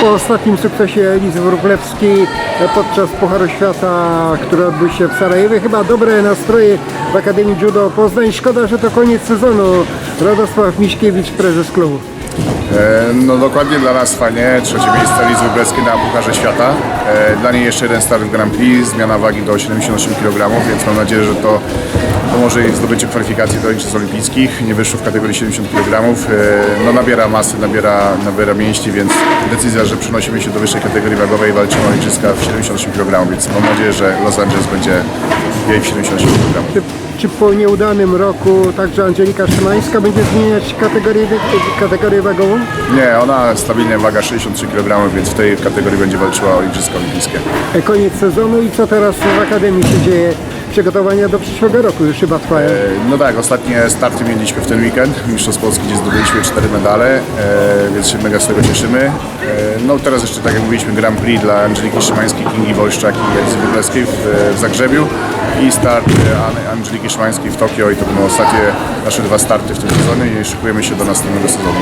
Po ostatnim sukcesie Elizy Wróblewskiej podczas Pucharu Świata, który odbył się w Sarajewie, chyba dobre nastroje w Akademii Judo Poznań. Szkoda, że to koniec sezonu. Radosław Miśkiewicz, prezes klubu. E, No dokładnie dla nas fajnie, trzecie miejsce Lizy Wróblewskiej na Pucharze Świata. E, Dla niej jeszcze jeden start w Grand Prix, zmiana wagi do 78 kg, więc mam nadzieję, że to pomoże jej w zdobyciu kwalifikacji do Igrzysk Olimpijskich. Nie wyszło w kategorii 70 kg. E, No nabiera masy, nabiera, nabiera mięśni, więc decyzja, że przenosimy się do wyższej kategorii wagowej i walczymy o Igrzyska w 78 kg, więc mam nadzieję, że Los Angeles będzie jej w 78 kg. Czy, po nieudanym roku także Angelika Szymańska będzie zmieniać kategorię, kategorię wagową? Nie, ona stabilnie waga 63 kg, więc w tej kategorii będzie walczyła o Igrzyska Olimpijskie. E, Koniec sezonu i co teraz w Akademii się dzieje? Przygotowania do przyszłego roku już chyba trwają. E, No tak, ostatnie starty mieliśmy w ten weekend, Mistrzostw Polski, gdzie zdobyliśmy cztery medale, e, więc się mega z tego cieszymy. E, No teraz jeszcze, tak jak mówiliśmy, Grand Prix dla Angeliki Szymańskiej, Kingi Wolszczak i Elizy Wróblewskiej w, Zagrzebiu i start An- Angeliki Szymańskiej w Tokio i to będą ostatnie nasze dwa starty w tym sezonie i szykujemy się do następnego sezonu.